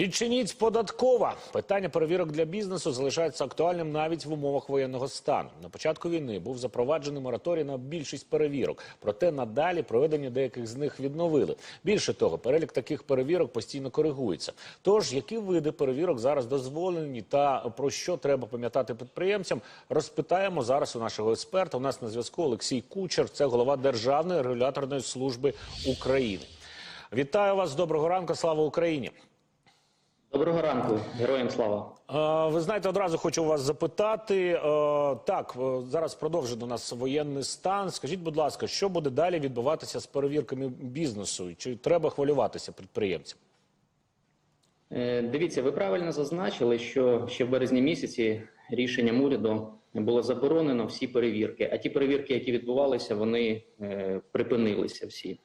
Відчиніть податкова. Питання перевірок для бізнесу залишається актуальним навіть в умовах воєнного стану. На початку війни був запроваджений мораторій на більшість перевірок. Проте надалі проведення деяких з них відновили. Більше того, перелік таких перевірок постійно коригується. Тож, які види перевірок зараз дозволені та про що треба пам'ятати підприємцям, розпитаємо зараз у нашого експерта. У нас на зв'язку Олексій Кучер, це голова Державної регуляторної служби України. Вітаю вас, доброго ранку, слава Україні. Доброго ранку, героям слава. Ви знаєте, одразу хочу вас запитати. е, Так, е, зараз продовжено у нас воєнний стан. Скажіть, будь ласка, що буде далі відбуватися з перевірками бізнесу? Чи треба хвилюватися підприємцям? Е, Дивіться, ви правильно зазначили, що ще в березні місяці рішенням уряду було заборонено всі перевірки. А ті перевірки, які відбувалися, вони припинилися всі.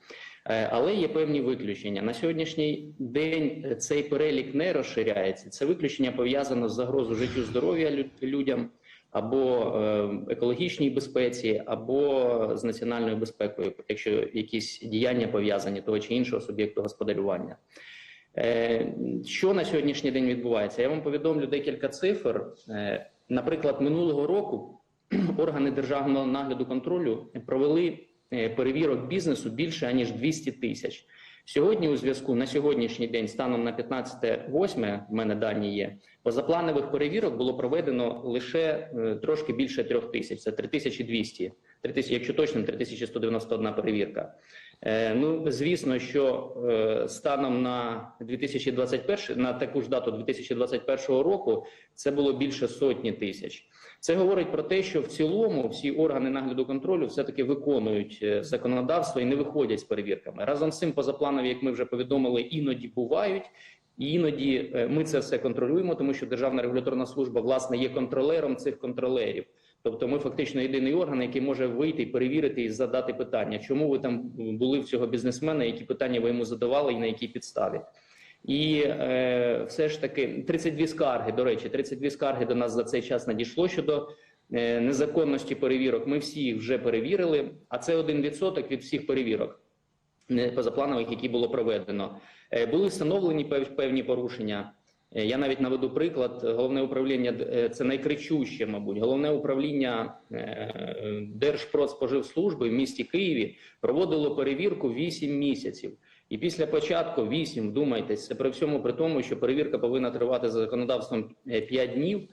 Е, Але є певні виключення. На сьогоднішній день цей перелік не розширяється. Це виключення пов'язано з загрозою життю здоров'я людям або е, екологічній безпеці, або з національною безпекою, якщо якісь діяння пов'язані того чи іншого суб'єкту господарювання. Е, Що на сьогоднішній день відбувається? Я вам повідомлю декілька цифр. Е, Наприклад, минулого року органи державного нагляду контролю провели е, перевірок бізнесу більше аніж 200 тисяч. Сьогодні, у зв'язку на сьогоднішній день, станом на 15.08, в мене дані є. Позапланових перевірок було проведено лише е, трошки більше трьох тисяч. Це 3200. 3000, якщо точно, 3191 перевірка. Е, Ну, звісно, що е, станом на 2021, на таку ж дату 2021 року це було більше сотні тисяч. Це говорить про те, що в цілому всі органи нагляду контролю все-таки виконують е, законодавство і не виходять з перевірками. Разом з цим позапланові, як ми вже повідомили, іноді бувають. Іноді ми це все контролюємо, тому що Державна регуляторна служба власне є контролером цих контролерів. Тобто, ми фактично єдиний орган, який може вийти перевірити і задати питання, чому ви там були в цього бізнесмена, які питання ви йому задавали і на якій підставі. І е, все ж таки 32 скарги. До речі, 32 скарги до нас за цей час надійшло щодо е, незаконності перевірок. Ми всі їх вже перевірили, а це 1% від всіх перевірок позапланових, які було проведено. Е, Були встановлені пев- певні порушення. Е, Я навіть наведу приклад. Головне управління е, це найкричуще, мабуть. Головне управління е, Держпродспоживслужби в місті Києві проводило перевірку 8 місяців. І після початку 8, вдумайтесь, це при всьому при тому, що перевірка повинна тривати за законодавством е, 5 днів.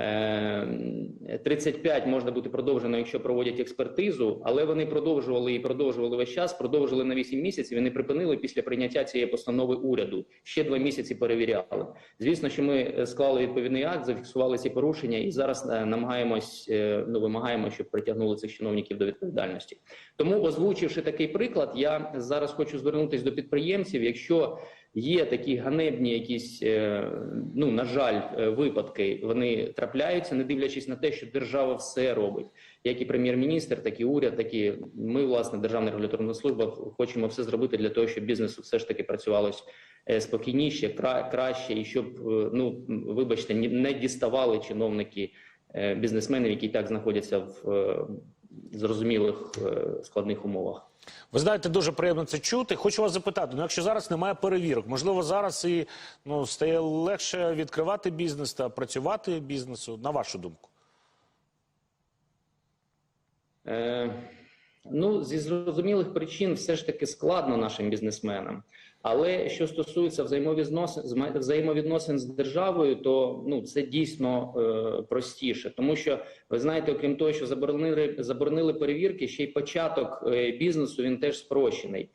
Е, 35 можна бути продовжено, якщо проводять експертизу, але вони продовжували і продовжували весь час, продовжили на 8 місяців не припинили після прийняття цієї постанови уряду. Ще два місяці перевіряли. Звісно, що ми е, склали відповідний акт, зафіксували ці порушення і зараз е, намагаємось е, ну вимагаємо, щоб притягнули цих чиновників до відповідальності. Тому, озвучивши такий приклад, я зараз хочу звернутися до підприємців. Якщо є такі ганебні, якісь е, ну на жаль, е, випадки, вони трапляються, не дивлячись на те, що держава все робить, як і прем'єр-міністр, так і уряд, так і ми, власне, державна регуляторна служба, хочемо все зробити для того, щоб бізнесу все ж таки працювалось е, спокійніше, кра- краще, і щоб ну вибачте, не діставали чиновники бізнесменів, які так знаходяться в зрозумілих е, складних умовах. Ви знаєте, дуже приємно це чути. Хочу вас запитати: ну якщо зараз немає перевірок, можливо, зараз і ну стає легше відкривати бізнес та працювати бізнесу, на вашу думку? Е, ну, зі зрозумілих причин все ж таки складно нашим бізнесменам. Але що стосується взаємовідносин, взаємовідносин з державою, то ну це дійсно е, простіше, тому що ви знаєте, окрім того, що заборонили заборонили перевірки, ще й початок е, бізнесу він теж спрощений.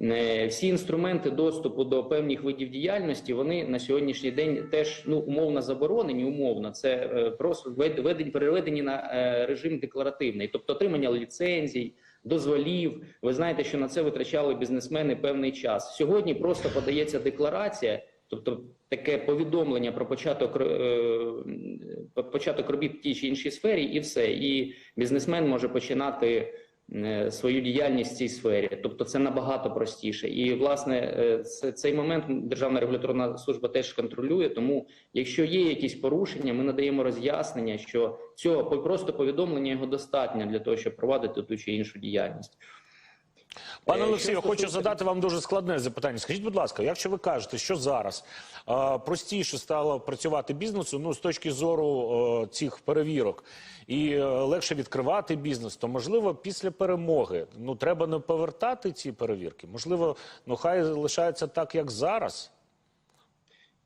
Е, Всі інструменти доступу до певних видів діяльності вони на сьогоднішній день теж ну умовно заборонені. Умовно, це е, просто введ- введені переведені на е, режим декларативний, тобто отримання ліцензій, дозволів. Ви знаєте, що на це витрачали бізнесмени певний час. Сьогодні просто подається декларація, тобто таке повідомлення про початок е, початок робіт в тій чи іншій сфері, і все. І бізнесмен може починати свою діяльність в цій сфері. Тобто це набагато простіше. І власне е, цей момент Державна регуляторна служба теж контролює. Тому, якщо є якісь порушення, ми надаємо роз'яснення, що цього просто повідомлення його достатньо для того, щоб провадити ту чи іншу діяльність. Пане Е, Олексію, хочу задати вам дуже складне запитання. Скажіть, будь ласка, якщо ви кажете, що зараз е, простіше стало працювати бізнесу, ну з точки зору е, цих перевірок, і е, легше відкривати бізнес, то можливо після перемоги ну треба не повертати ці перевірки. Можливо, ну хай лишається так, як зараз.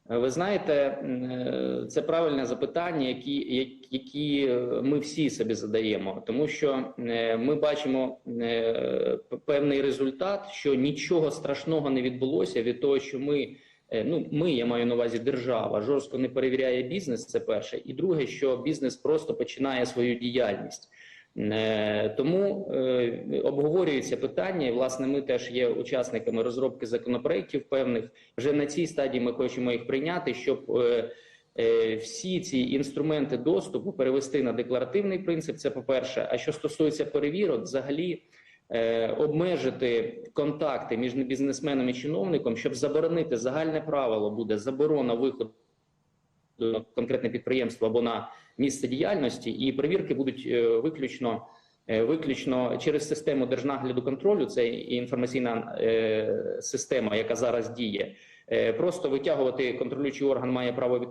Ви знаєте, е, це правильне запитання, які, які е, ми всі собі задаємо, тому що е, ми бачимо певний результат, що нічого страшного не відбулося від того, що ми. Ну, ми, я маю на увазі, держава жорстко не перевіряє бізнес. Це перше, і друге, що бізнес просто починає свою діяльність. Е, Тому е, обговорюється питання, і власне ми теж є учасниками розробки законопроєктів певних. Вже на цій стадії ми хочемо їх прийняти, щоб е, всі ці інструменти доступу перевести на декларативний принцип. Це по-перше. А що стосується перевірок, взагалі обмежити контакти між бізнесменом і чиновником, щоб заборонити загальне правило буде заборона виходу конкретне підприємство або на місце діяльності, і перевірки будуть е, виключно. е, Виключно через систему держнагляду контролю, це інформаційна е, система, яка зараз діє. Просто витягувати контролюючий орган має право від,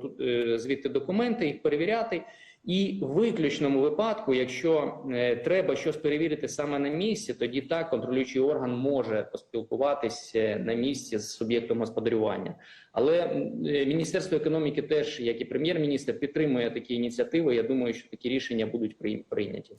звідти документи, їх перевіряти. І в виключному випадку, якщо е, треба щось перевірити саме на місці, тоді так контролюючий орган може поспілкуватись е, на місці з суб'єктом господарювання. Але е, Міністерство економіки теж, як і прем'єр-міністр, підтримує такі ініціативи. Я думаю, що такі рішення будуть прий- прийняті.